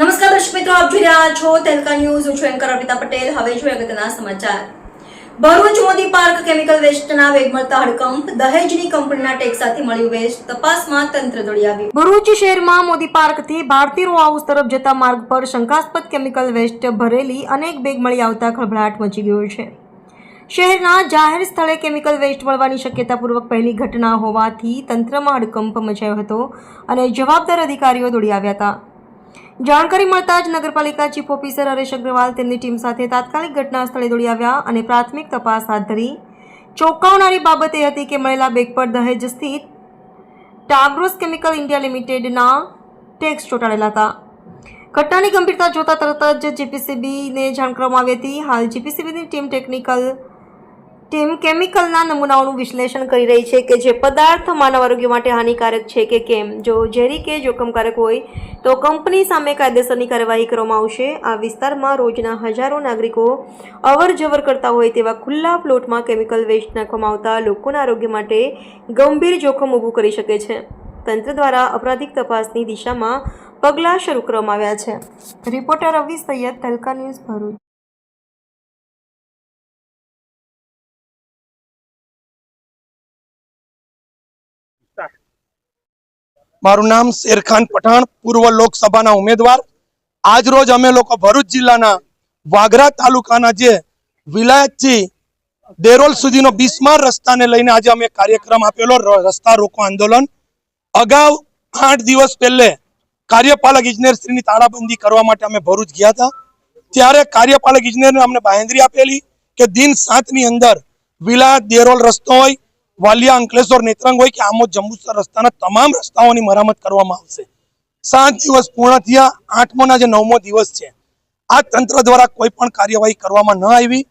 મિત્રો, આપ જોઈ રહ્યા છો તેલકા ન્યૂઝ. હું છું એન્કર અર્પિતા પટેલ. હવે જોઈએ અગત્યના સમાચાર. ભરૂચ મોદી પાર્ક કેમિકલ વેસ્ટના વેગ મળતા હડકંપ. દહેજની કંપનીના ટેક્સ સાથે મળ્યું વેસ્ટ. તપાસમાં તંત્ર દોડી આવ્યું. ભરૂચ શહેરમાં મોદી પાર્કથી ભારતી રો હાઉસ તરફ જતા માર્ગ પર શંકાસ્પદ કેમિકલ વેસ્ટ ભરેલી અનેક બેગ મળી આવતા ખળભળાટ મચી ગયો છે. શહેરના જાહેર સ્થળે કેમિકલ વેસ્ટ મળવાની શક્યતાપૂર્વક પહેલી ઘટના હોવાથી તંત્રમાં હડકંપ મચાયો હતો અને જવાબદાર અધિકારીઓ દોડી આવ્યા હતા. જાણકારી મળતા જ નગરપાલિકા ચીફ ઓફિસર હરેશ અગ્રવાલ તેમની ટીમ સાથે તાત્કાલિક ઘટના સ્થળે દોડી આવ્યા અને પ્રાથમિક તપાસ હાથ ધરી. ચોંકાવનારી બાબત એ હતી કે મળેલા બેગ પર દહેજ સ્થિત ટાગ્રોસ કેમિકલ ઇન્ડિયા લિમિટેડના ટેક્સ ચોંટાડેલા હતા. ઘટનાની ગંભીરતા જોતા તરત જ જીપીસીબીને જાણ કરવામાં આવી હતી. હાલ જીપીસીબીની ટીમ ટેકનિકલ ટીમ કેમિકલના નમૂનાઓનું વિશ્લેષણ કરી રહી છે કે જે પદાર્થ માનવ આરોગ્ય માટે હાનિકારક છે કે કેમ? જો ઝેરી કે જોખમકારક હોય, તો કંપની સામે કાયદેસરની કાર્યવાહી કરવામાં આવશે. આ વિસ્તારમાં રોજના હજારો નાગરિકો અવર જવર કરતા હોય તેવા ખુલ્લા પ્લોટમાં કેમિકલ વેસ્ટ નાખવામાં આવતા લોકોના આરોગ્ય માટે ગંભીર જોખમ ઊભું કરી શકે છે. તંત્ર દ્વારા અપરાધિક તપાસની દિશામાં પગલાં શરૂ કરવામાં આવ્યા છે. રિપોર્ટર રવિ સૈયદ તલકા ન્યૂઝ ભરૂચ. મારું નામ શેરખાન પઠાણ, પૂર્વ લોકસભાના ઉમેદવાર. આજ રોજ અમે લોકો ભરૂચ જિલ્લાના વાગરા તાલુકાના જે વિલાયતથી દેરોલ સુધીનો બિસ્માર રસ્તાને લઈને આજે અમે કાર્યક્રમ આપેલો રસ્તા રોકો આંદોલન. અગાઉ આઠ દિવસ પહેલે કાર્યપાલક ઇજનેરશ્રીની તાળાબંધી કરવા માટે અમે ભરૂચ ગયા હતા. ત્યારે કાર્યપાલક ઇજનેરને અમને બાહેંધરી આપેલી કે દિન સાતની અંદર વિલાયત દેરોલ રસ્તો હોય વાલિયા અંકલેશ્વર નેત્રંગ હોય કે આમોદ જંબુસર રસ્તાના તમામ રસ્તાઓની મરામત કરવામાં આવશે. સાત દિવસ પૂર્ણ થયા, આઠમોના જે નવમો દિવસ છે, આ તંત્ર દ્વારા કોઈ પણ કાર્યવાહી કરવામાં ન આવી.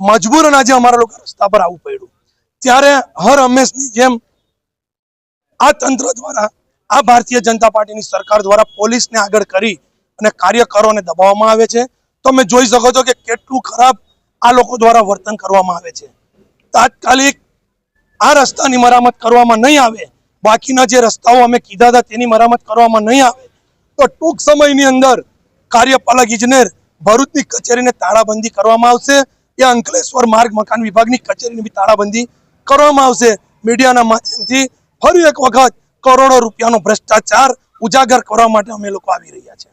મજબૂરન આજે અમારા લોકો રસ્તા પર આવવું પડ્યું. ત્યારે હર હંમેશની જેમ આ તંત્ર દ્વારા, આ ભારતીય જનતા પાર્ટીની સરકાર દ્વારા પોલીસને આગળ કરી અને કાર્યકરોને દબાવવામાં આવે છે. તમે જોઈ શકો છો કે કેટલું ખરાબ આ લોકો દ્વારા વર્તન કરવામાં આવે છે. તાત્કાલિક આ રસ્તાની મરામત કરવામાં નહીં આવે. બાકીના જે રસ્તાઓ અમે કીધા હતા તેની મરામત કરવામાં નહીં આવે. તો ટૂંક સમયની અંદર કાર્યપાલક ઇજનેર ભરૂચની કચેરીને તાળાબંધી કરવામાં આવશે. એ અંકલેશ્વર માર્ગ મકાન વિભાગની કચેરીની બી તાળાબંધી કરવામાં આવશે. મીડિયાના માધ્યમથી ફરી એક વખત કરોડો રૂપિયાનો ભ્રષ્ટાચાર ઉજાગર કરવા માટે અમે લોકો આવી રહ્યા છે